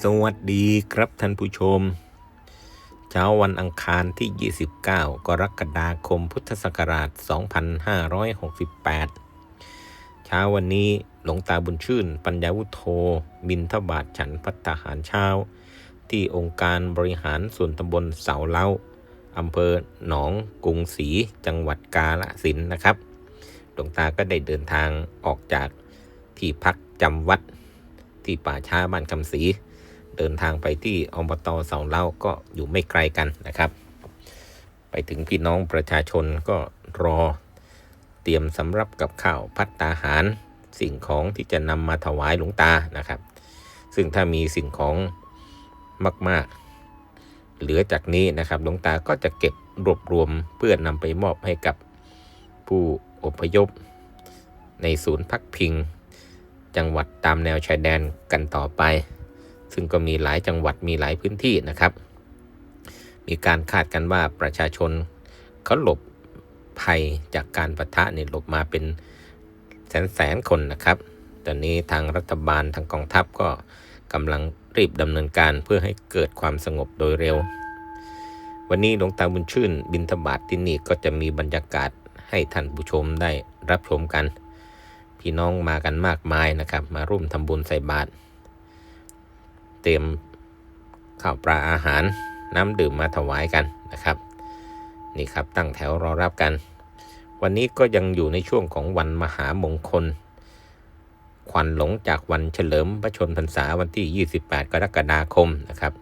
สวัสดีครับท่านผู้ชม เช้าวันอังคารที่ 29 กรกฎาคมพุทธศักราช 2568 เช้าวันนี้หลวงตาบุญชื่น ปัญญาวุโธบินทบาทฉันพัตตาหารเช้า ที่องค์การบริหารส่วนตำบลเสาเล้าอำเภอหนองกรุงศรีจังหวัดกาฬสินธุ์นะครับ หลวงตาก็ได้เดินทางออกจากที่พักจำวัดที่ป่าช้าบ้านคำศรี เดินทางไปที่อบตเสาเล่าก็อยู่ไม่ไกลกันนะครับ ไปถึงพี่น้องประชาชนก็รอเตรียมสำรับกับข้าวพัตตาหาร สิ่งของที่จะนำมาถวายหลวงตานะครับ ซึ่งถ้ามีสิ่งของมาก ๆ เหลือจากนี้นะครับหลวงตาก็จะเก็บรวบรวมเพื่อนำไปมอบให้กับผู้อพยพ ในศูนย์พักพิง จังหวัดตามแนวชายแดนกันต่อไป ซึ่งก็มีหลายจังหวัดมีหลายพื้นที่นะครับ มีการคาดกันว่าประชาชนเขาหลบภัยจากการประทะเนี่ยหลบมาเป็นแสนแสนคนนะครับ ตอนนี้ทางรัฐบาลทางกองทัพก็กำลังรีบดำเนินการเพื่อให้เกิดความสงบโดยเร็ว วันนี้หลวงตาบุญชื่น บินทบาทที่นี่ก็จะมีบรรยากาศให้ท่านผู้ชมได้รับชมกัน พี่น้องมากันมากมายนะครับ มาร่วมทำบุญใส่บาตร เตรียมข้าวปลาอาหารน้ำดื่มมาถวายกันนะครับ นี่ครับตั้งแถวรอรับกัน วันนี้ก็ยังอยู่ในช่วงของวันมหามงคล ควันหลงจากวันเฉลิมพระชนพรรษาวันที่ 28 กรกฎาคมนะครับ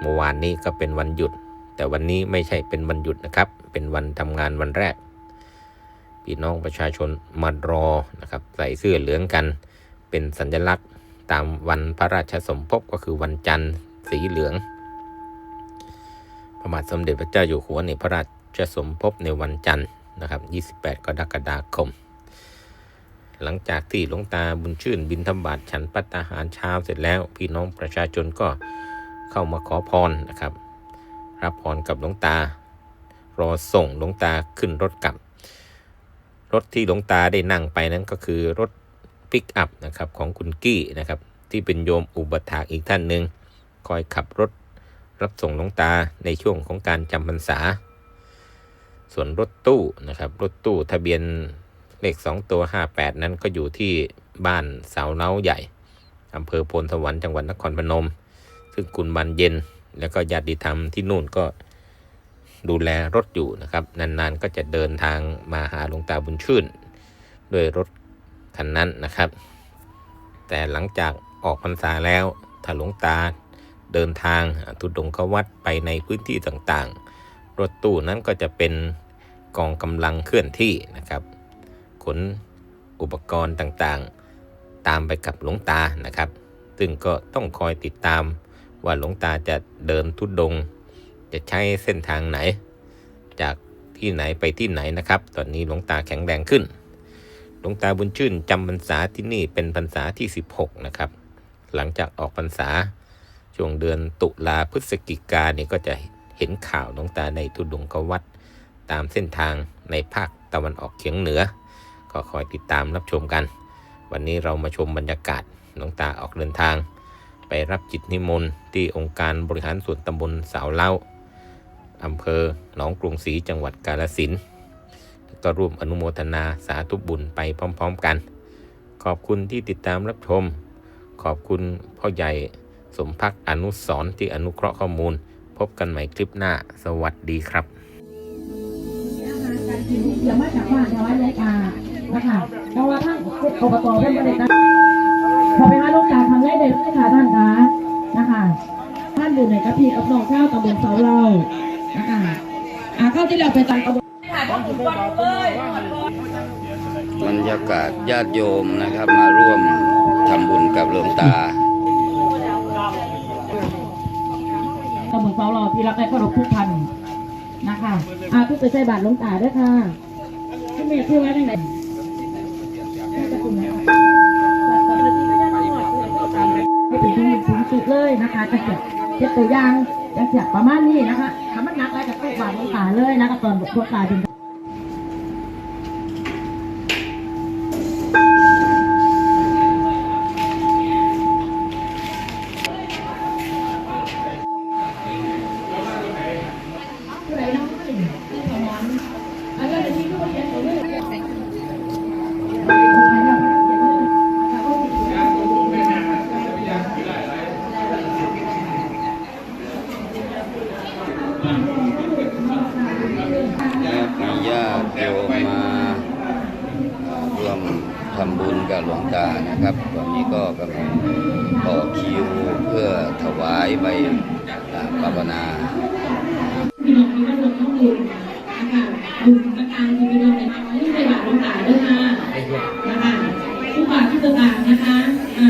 เมื่อวานนี้ก็เป็นวันหยุด แต่วันนี้ไม่ใช่เป็นวันหยุดนะครับ เป็นวันทำงานวันแรกพี่น้องประชาชนมารอนะครับ ใส่เสื้อเหลืองกัน เป็นสัญลักษณ์ ตามวันพระราชสมภพก็คือวันจันทร์สีเหลือง พระบาทสมเด็จพระเจ้าอยู่หัวในพระราชสมภพในวันจันทร์นะครับ 28 กรกฎาคม หลังจากที่หลวงตาบุญชื่นบินธบาตฉันปัตตาหารเช้าเสร็จแล้ว พี่น้องประชาชนก็เข้ามาขอพรนะครับ รับพรกับหลวงตารอส่งหลวงตาขึ้นรถกลับ รถที่หลวงตาได้นั่งไปนั้นก็คือรถ ปิกอัพนะครับของคุณกี้นะครับที่เป็นโยมอุปถากอีกท่านหนึ่งคอยขับรถรับส่งหลวงตาในช่วงของการจำพรรษา ส่วนรถตู้นะครับรถตู้ทะเบียนเลข 2 ตัว 58 นั้นก็อยู่ที่บ้านเสาเล้าใหญ่อำเภอโพนสวรรค์จังหวัดนครพนม ซึ่งคุณบันเย็นแล้วก็ญาติธรรมที่นู่นก็ดูแลรถอยู่นะครับ นานๆก็จะเดินทางมาหาหลวงตาบุญชื่น ด้วยรถ คันนั้นนะครับ แต่หลังจากออกพรรษาแล้วถ้าหลวงตาเดินทางทุดงควัดไปในพื้นที่ต่างๆ รถตู้นั้นก็จะเป็นกองกำลังเคลื่อนที่นะครับขนอุปกรณ์ต่างๆ ตามไปกับหลวงตานะครับ ซึ่งก็ต้องคอยติดตามว่าหลวงตาจะเดินทุดง จะใช้เส้นทางไหน จากที่ไหนไปที่ไหนนะครับ ตอนนี้หลวงตาแข็งแรงขึ้น หลวงตาบุญชื่นจำพรรษาที่นี่เป็นพรรษาที่ 16 นะครับ หลังจากออกพรรษาช่วงเดือนตุลาพฤศจิกาเนี่ยก็จะเห็นข่าวหลวงตาในทุดงควัดตามเส้นทางในภาคตะวันออกเฉียงเหนือ ก็คอยติดตามรับชมกัน วันนี้เรามาชมบรรยากาศหลวงตาออกเดินทาง ไปรับจิตนิมนต์ที่องค์การบริหารส่วนตำบลสาวเล้าอำเภอหนองกรุงศรีจังหวัดกาฬสินธุ์ ก็ร่วมอนุโมทนาสาธุบุญไปพร้อม ๆ กัน ขอบคุณที่ติดตามรับชม ขอบคุณพ่อใหญ่สมพักติอนุสรที่อนุเคราะห์ข้อมูล พบกันใหม่คลิปหน้า สวัสดีครับอย่ามาจากบ้านน้อยเลยค่ะนะคะเพราะว่าท่านอบตเพิ่นบริการพอไปหาลูกตาทำได้เลยค่ะท่านคะนะคะท่านอยู่ในกระพีกับน้องข้าวตำบลเสาเรานะคะอ่าข้าวที่เราไปตังตำบล บรรยากาศญาติโยมนะครับมาร่วมทำบุญกับหลวงตาตำบลเสาเราที่รักและเคารพทุกท่านนะคะอาทุกไปใส่บาตรหลวงตาด้วยค่ะที่เมียชื่ไว้ตั้งแต่ให้ถึงสูงสุดเลยนะคะจะเก็บเก็บตัวอย่างจะเสียประมาณนี้นะคะทำมันหนักอะไรกับตู้บาตรหลวงตาเลยนะคะตอนพวกตาถึง หลวงตานะครับตอนนี้ก็กำลังต่อคิวเพื่อถวายใบอ่าปนาพี่น้องที่ก็รวมทั้งบุญนะคะบุญประการที่พี่น้องในที่ในบาตรหลวงตาด้วยค่ะนะคะผู้บาททุกสตางนะคะอ่า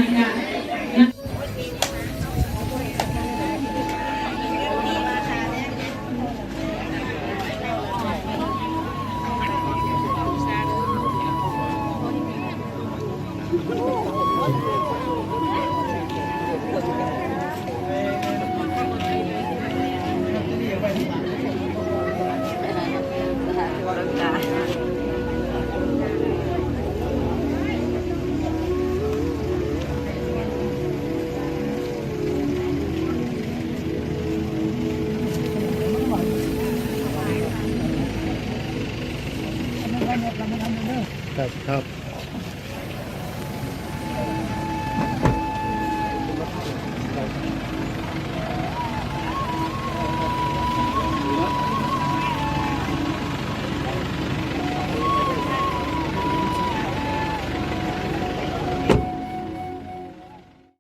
ะนะครับครับ